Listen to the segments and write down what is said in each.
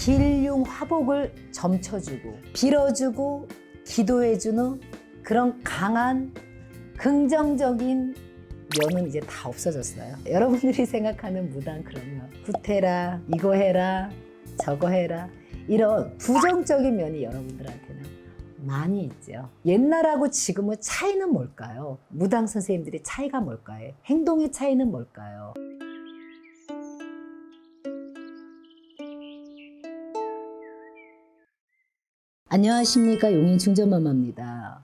길흉 화복을 점쳐주고 빌어주고 기도해주는 그런 강한 긍정적인 면은 이제 다 없어졌어요. 여러분들이 생각하는 무당 그러면 구태라 이거 해라 저거 해라 이런 부정적인 면이 여러분들한테는 많이 있죠. 옛날하고 지금의 차이는 뭘까요? 무당 선생님들의 차이가 뭘까요? 행동의 차이는 뭘까요? 안녕하십니까 용인 중전마마입니다.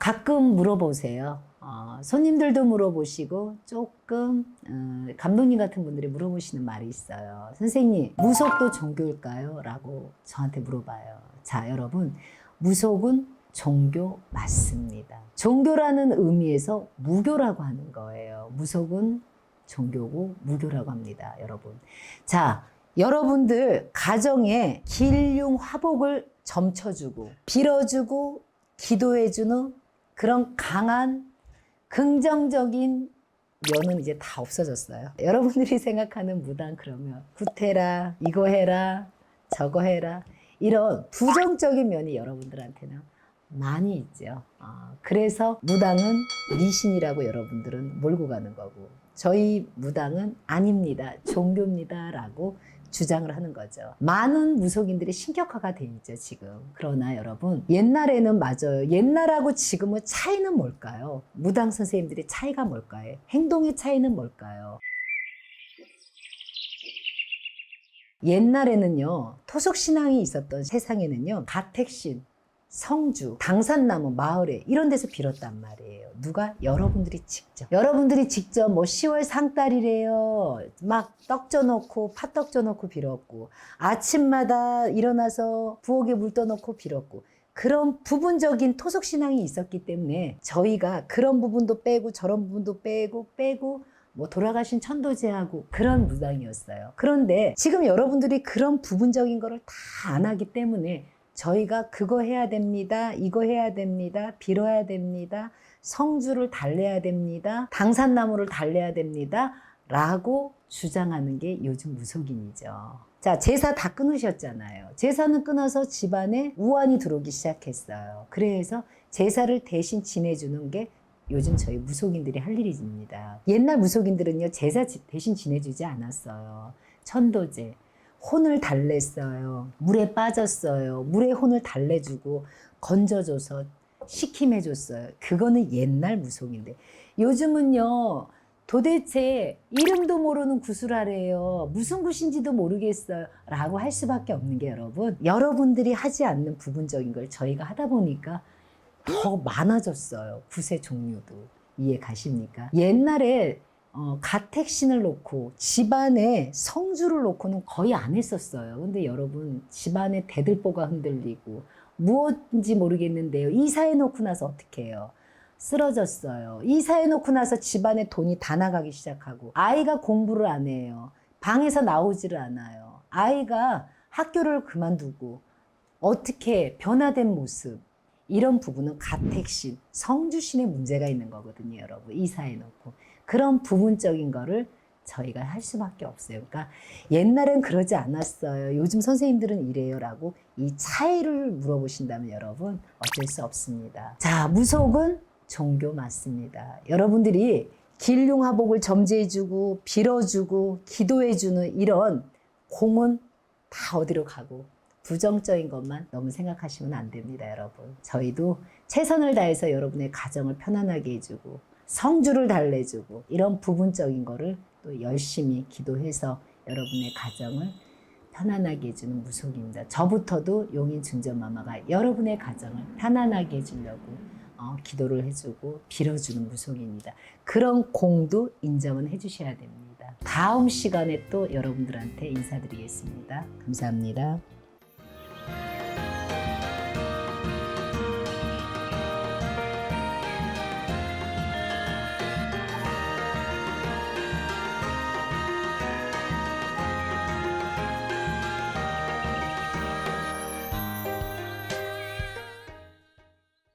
가끔 물어보세요. 어, 손님들도 물어보시고 조금 어, 감독님 같은 분들이 물어보시는 말이 있어요. 선생님 무속도 종교일까요? 라고 저한테 물어봐요. 자 여러분 무속은 종교 맞습니다. 종교라는 의미에서 무교라고 하는 거예요. 무속은 종교고 무교라고 합니다. 여러분. 자 여러분들 가정에 길흉 화복을 점쳐주고 빌어주고 기도해주는 그런 강한 긍정적인 면은 이제 다 없어졌어요. 여러분들이 생각하는 무당 그러면 구태라 이거 해라 저거 해라 이런 부정적인 면이 여러분들한테는 많이 있죠. 아, 그래서 무당은 미신이라고 여러분들은 몰고 가는 거고 저희 무당은 아닙니다. 종교입니다 라고 주장을 하는 거죠. 많은 무속인들이 신격화가 돼 있죠, 지금. 그러나 여러분, 옛날에는 맞아요. 옛날하고 지금의 차이는 뭘까요? 무당 선생님들의 차이가 뭘까요? 행동의 차이는 뭘까요? 옛날에는요, 토속신앙이 있었던 세상에는요, 가택신, 성주, 당산나무, 마을에 이런 데서 빌었단 말이에요. 누가? 여러분들이 직접. 여러분들이 직접 뭐 10월 상달이래요. 막 떡 쪄놓고 팥떡 쪄놓고 빌었고 아침마다 일어나서 부엌에 물 떠놓고 빌었고 그런 부분적인 토속신앙이 있었기 때문에 저희가 그런 부분도 빼고 저런 부분도 빼고 빼고 뭐 돌아가신 천도제하고 그런 무당이었어요. 그런데 지금 여러분들이 그런 부분적인 거를 다 안 하기 때문에 저희가 그거 해야 됩니다. 이거 해야 됩니다. 빌어야 됩니다. 성주를 달래야 됩니다. 당산나무를 달래야 됩니다. 라고 주장하는 게 요즘 무속인이죠. 자, 제사 다 끊으셨잖아요. 제사는 끊어서 집안에 우환이 들어오기 시작했어요. 그래서 제사를 대신 지내주는 게 요즘 저희 무속인들이 할 일입니다. 옛날 무속인들은요, 제사 지- 대신 지내주지 않았어요. 천도제. 혼을 달랬어요. 물에 빠졌어요. 물에 혼을 달래주고 건져줘서 시킴해줬어요. 그거는 옛날 무속인데 요즘은요. 도대체 이름도 모르는 구슬하래요. 무슨 굿인지도 모르겠어요. 라고 할 수밖에 없는 게 여러분. 여러분들이 하지 않는 부분적인 걸 저희가 하다 보니까 더 많아졌어요. 굿의 종류도. 이해 가십니까? 옛날에 어, 가택신을 놓고 집안에 성주를 놓고는 거의 안 했었어요. 근데 여러분 집안에 대들보가 흔들리고 무엇인지 모르겠는데요. 이사해 놓고 나서 어떻게 해요? 쓰러졌어요. 이사해 놓고 나서 집안에 돈이 다 나가기 시작하고 아이가 공부를 안 해요. 방에서 나오지를 않아요. 아이가 학교를 그만두고 어떻게 변화된 모습 이런 부분은 가택신, 성주신의 문제가 있는 거거든요, 여러분. 이사해 놓고 그런 부분적인 거를 저희가 할 수밖에 없어요. 그러니까 옛날엔 그러지 않았어요. 요즘 선생님들은 이래요라고 이 차이를 물어보신다면 여러분 어쩔 수 없습니다. 자, 무속은 종교 맞습니다. 여러분들이 길흉화복을 점지해주고 빌어주고 기도해주는 이런 공은 다 어디로 가고 부정적인 것만 너무 생각하시면 안 됩니다, 여러분. 저희도 최선을 다해서 여러분의 가정을 편안하게 해주고 성주를 달래주고 이런 부분적인 거를 또 열심히 기도해서 여러분의 가정을 편안하게 해주는 무속입니다. 저부터도 용인 중전마마가 여러분의 가정을 편안하게 해주려고 어, 기도를 해주고 빌어주는 무속입니다. 그런 공도 인정은 해주셔야 됩니다. 다음 시간에 또 여러분들한테 인사드리겠습니다. 감사합니다.